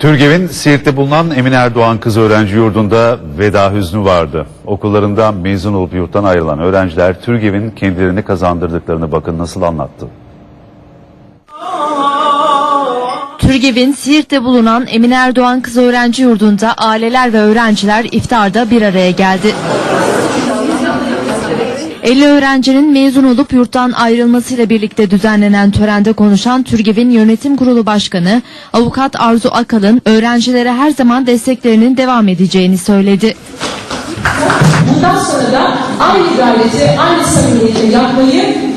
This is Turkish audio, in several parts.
Türgev'in Siirt'te bulunan Emin Erdoğan Kız Öğrenci Yurdu'nda veda hüznü vardı. Okullarından mezun olup yurttan ayrılan öğrenciler Türgev'in kendilerini kazandırdıklarını bakın nasıl anlattı. Türgev'in Siirt'te bulunan Emin Erdoğan Kız Öğrenci Yurdu'nda aileler ve öğrenciler iftarda bir araya geldi. 50 öğrencinin mezun olup yurttan ayrılmasıyla birlikte düzenlenen törende konuşan Türgev'in yönetim kurulu başkanı avukat Arzu Akalın öğrencilere her zaman desteklerinin devam edeceğini söyledi. Bundan sonra da aynı gayreti, aynı samimiyeti yapmayı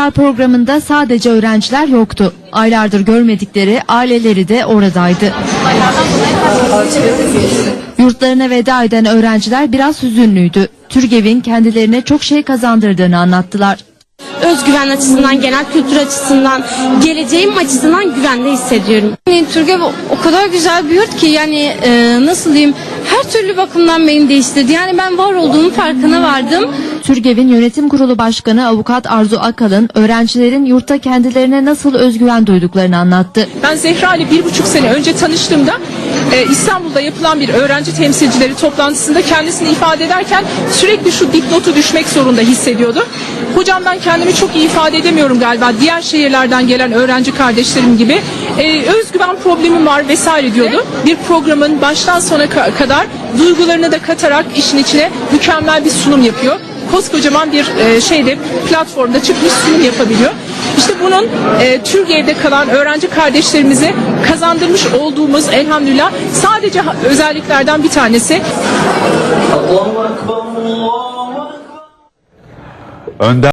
İftar programında sadece öğrenciler yoktu. Aylardır görmedikleri aileleri de oradaydı. Yurtlarına veda eden öğrenciler biraz hüzünlüydü. Türgev'in kendilerine çok şey kazandırdığını anlattılar. özgüven açısından, genel kültür açısından, geleceğim açısından güvende hissediyorum. Yani Türgev o kadar güzel bir yurt ki yani e, nasıl diyeyim her türlü bakımdan beni değiştirdi. Yani ben var olduğumun farkına vardım. Türgev'in yönetim kurulu başkanı avukat Arzu Akalın öğrencilerin yurtta kendilerine nasıl özgüven duyduklarını anlattı. Ben Zehra ile bir buçuk sene önce tanıştığımda e, İstanbul'da yapılan bir öğrenci temsilcileri toplantısında kendisini ifade ederken sürekli şu dipnotu düşmek zorunda hissediyordu. Hocam ben kendimi çok iyi ifade edemiyorum galiba diğer şehirlerden gelen öğrenci kardeşlerim gibi e, özgüven problemim var vesaire diyordu. Bir programın baştan sona ka- kadar duygularını da katarak işin içine mükemmel bir sunum yapıyor koskocaman bir e, şeyde platformda çıkmış sunum yapabiliyor. İşte bunun e, Türkiye'de kalan öğrenci kardeşlerimize kazandırmış olduğumuz elhamdülillah sadece özelliklerden bir tanesi. Önder